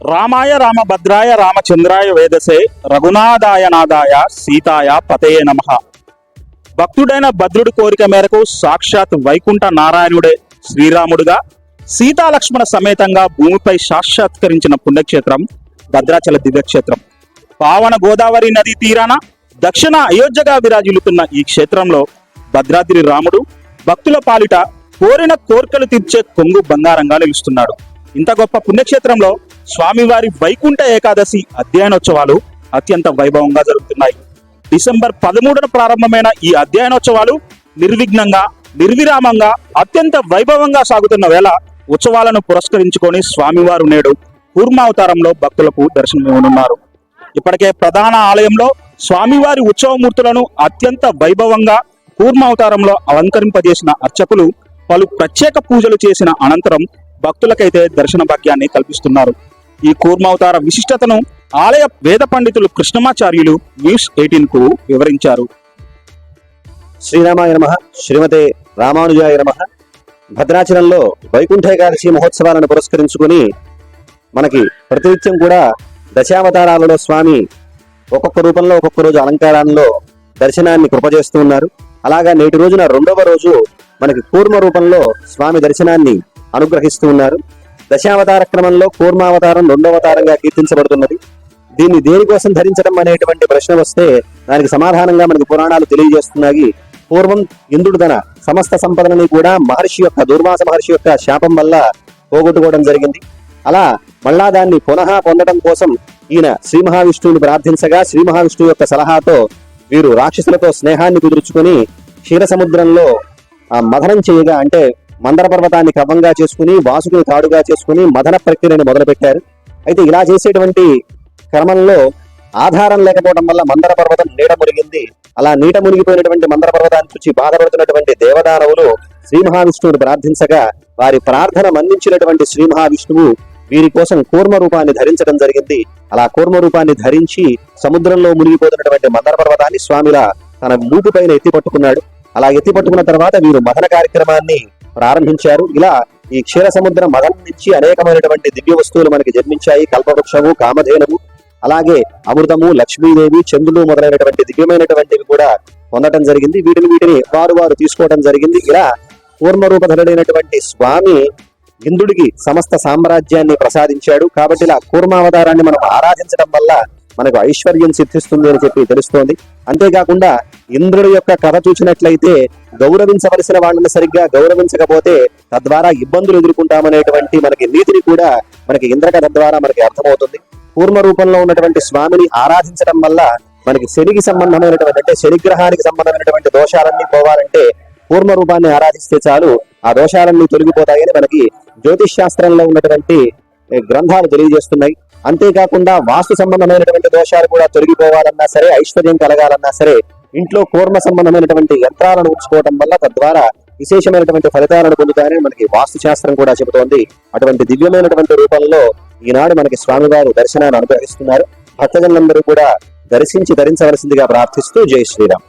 రామాయ రామభద్రాయ రామచంద్రాయ వేదసే రఘునాథాయ నాదాయ సీతాయ పతయే నమ. భక్తుడైన భద్రుడి కోరిక మేరకు సాక్షాత్ వైకుంఠ నారాయణుడే శ్రీరాముడుగా సీతాలక్ష్మణ సమేతంగా భూమిపై సాక్షాత్కరించిన పుణ్యక్షేత్రం భద్రాచల దివ్యక్షేత్రం. పావన గోదావరి నది తీరాన దక్షిణ అయోధ్యగా విరాజిల్లుతున్న ఈ క్షేత్రంలో భద్రాద్రి రాముడు భక్తుల పాలిట కోరిన కోర్కెలు తీర్చే కొంగు బంగారంగా నిలుస్తున్నాడు. ఇంత గొప్ప పుణ్యక్షేత్రంలో స్వామివారి వైకుంఠ ఏకాదశి అధ్యయనోత్సవాలు అత్యంత వైభవంగా జరుగుతున్నాయి. డిసెంబర్ పదమూడున ప్రారంభమైన ఈ అధ్యయనోత్సవాలు నిర్విఘ్నంగా నిర్విరామంగా అత్యంత వైభవంగా సాగుతున్న వేళ ఉత్సవాలను పురస్కరించుకొని స్వామివారు నేడు కూర్మావతారంలో భక్తులకు దర్శనమివ్వనున్నారు ఇప్పటికే ప్రధాన ఆలయంలో స్వామివారి ఉత్సవమూర్తులను అత్యంత వైభవంగా కూర్మావతారంలో అలంకరింపజేసిన అర్చకులు పలు ప్రత్యేక పూజలు చేసిన అనంతరం భక్తులకైతే దర్శన భాగ్యాన్ని కల్పిస్తున్నారు. ఈ కూర్మావతార విశిష్టతను ఆలయ వేద పండితులు కృష్ణమాచార్యులు న్యూస్ ఎయిటీన్కు వివరించారు. శ్రీరామాయ నమ. శ్రీమతే రామానుజాయ నమ. భద్రాచలంలో వైకుంఠ ఏకాదశి మహోత్సవాలను పురస్కరించుకుని మనకి ప్రతినిత్యం కూడా దశావతారాలలో స్వామి ఒక్కొక్క రూపంలో ఒక్కొక్క రోజు అలంకారాల్లో దర్శనాన్ని కృపజేస్తూ ఉన్నారు. అలాగా నేటి రోజున రెండవ రోజు మనకి కూర్మ రూపంలో స్వామి దర్శనాన్ని అనుగ్రహిస్తూ ఉన్నారు. దశావతార క్రమంలో కూర్మావతారం రెండవతారంగా కీర్తించబడుతున్నది. దీన్ని దేనికోసం ధరించడం అనేటువంటి ప్రశ్న వస్తే దానికి సమాధానంగా మనకి పురాణాలు తెలియజేస్తున్నాయి. పూర్వం ఇంద్రుడు తన సమస్త సంపదలని కూడా మహర్షి యొక్క దుర్మాస మహర్షి యొక్క శాపం వల్ల పోగొట్టుకోవడం జరిగింది. అలా మళ్ళా దాన్ని పునః పొందడం కోసం ఈయన శ్రీ మహావిష్ణువుని ప్రార్థించగా శ్రీ మహావిష్ణువు యొక్క సలహాతో వీరు రాక్షసులతో స్నేహాన్ని కుదుర్చుకొని క్షీర సముద్రంలో ఆ చేయగా అంటే మందర పర్వతాన్ని క్రమంగా చేసుకుని వాసుకుని తాడుగా చేసుకుని మదన ప్రక్రియను మొదలుపెట్టారు. అయితే ఇలా చేసేటువంటి క్రమంలో ఆధారం లేకపోవడం వల్ల మందర పర్వతం నీట మునిగింది. అలా నీట మునిగిపోయినటువంటి మందర పర్వతాన్ని చూచి బాధపడుతున్నటువంటి దేవదానవులు శ్రీ మహావిష్ణువుని ప్రార్థించగా వారి ప్రార్థన మన్నించినటువంటి శ్రీ మహావిష్ణువు వీరి కోసం కూర్మ రూపాన్ని ధరించడం జరిగింది. అలా కూర్మ రూపాన్ని ధరించి సముద్రంలో మునిగిపోతున్నటువంటి మందర పర్వతాన్ని స్వామిలా తన మూపు పైన ఎత్తి పట్టుకున్నాడు అలా ఎత్తి పట్టుకున్న తర్వాత వీరు మదన కార్యక్రమాన్ని ప్రారంభించారు. ఇలా ఈ క్షీర సముద్ర మదనం నుంచి అనేకమైనటువంటి దివ్య వస్తువులు మనకి జన్మించాయి. కల్పవృక్షము కామధేనువు అలాగే అమృతము లక్ష్మీదేవి చంద్రులు మొదలైనటువంటి దివ్యమైనటువంటివి కూడా పొందటం జరిగింది. వీటిని వీటిని వారు వారు తీసుకోవడం జరిగింది. ఇలా కూర్మరూపధరుడైనటువంటి స్వామి ఇంద్రుడికి సమస్త సామ్రాజ్యాన్ని ప్రసాదించాడు. కాబట్టి ఇలా కూర్మావతారాన్ని మనం ఆరాధించడం వల్ల మనకు ఐశ్వర్యం సిద్ధిస్తుంది అని చెప్పి తెలుస్తోంది. అంతేకాకుండా ఇంద్రుడి యొక్క కథ చూసినట్లయితే గౌరవించవలసిన వాళ్ళని సరిగ్గా గౌరవించకపోతే తద్వారా ఇబ్బందులు ఎదుర్కొంటామనేటువంటి మనకి నీతిని కూడా మనకి ఇంద్రకథ ద్వారా మనకి అర్థమవుతుంది. పూర్ణ రూపంలో ఉన్నటువంటి స్వామిని ఆరాధించడం వల్ల మనకి శనికి సంబంధమైనటువంటి అంటే శనిగ్రహానికి సంబంధమైనటువంటి దోషాలన్నీ పోవాలంటే పూర్ణ రూపాన్ని ఆరాధిస్తే చాలు ఆ దోషాలన్నీ తొలగిపోతాయని మనకి జ్యోతిష్ శాస్త్రంలో ఉన్నటువంటి గ్రంథాలు తెలియజేస్తున్నాయి. అంతేకాకుండా వాస్తు సంబంధమైనటువంటి దోషాలు కూడా తొలగిపోవాలన్నా సరే ఐశ్వర్యం కలగాలన్నా సరే ఇంట్లో కూర్మ సంబంధమైనటువంటి యంత్రాలను ఉంచుకోవడం వల్ల తద్వారా విశేషమైనటువంటి ఫలితాలను పొందుతారని మనకి వాస్తు శాస్త్రం కూడా చెబుతోంది. అటువంటి దివ్యమైనటువంటి రూపంలో ఈనాడు మనకి స్వామివారు దర్శనాన్ని అనుగ్రహిస్తున్నారు. భక్తజనులందరూ కూడా దర్శించి ధరించవలసిందిగా ప్రార్థిస్తూ జై శ్రీరామ్.